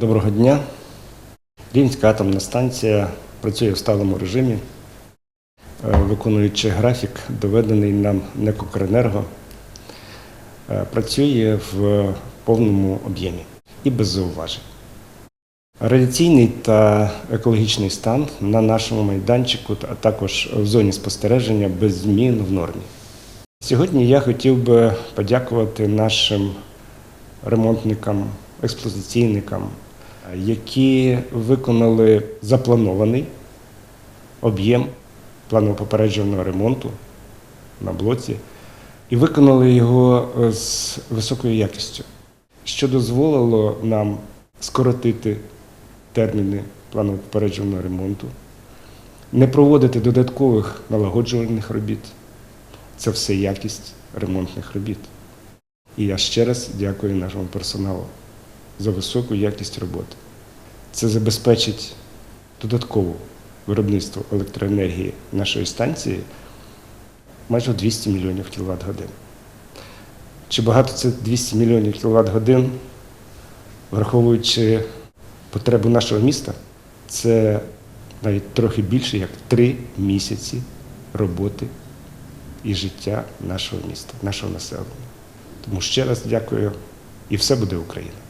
Доброго дня. Рівнська атомна станція працює в сталому режимі, е, виконуючи графік, доведений нам НЕК «Укренерго», е, працює в повному об'ємі і без зауважень. Радіаційний та екологічний стан на нашому майданчику, а також в зоні спостереження без змін в нормі. Сьогодні я хотів би подякувати нашим ремонтникам, експлуатаційникам, які виконали запланований об'єм планово-попереджувального ремонту на блоці і виконали його е, з високою якістю, що дозволило нам скоротити терміни планово-попереджувального ремонту, не проводити додаткових налагоджувальних робіт. Це все якість ремонтних робіт. І я ще раз дякую нашому персоналу за високу якість роботи. Це забезпечить додаткове виробництво електроенергії нашої станції майже 200 мільйонів кіловат годин. Чи багато це 200 мільйонів кіловат годин, враховуючи потребу нашого міста, це навіть трохи більше, як три місяці роботи і життя нашого міста, нашого населення. Тому ще раз дякую і все буде Україна.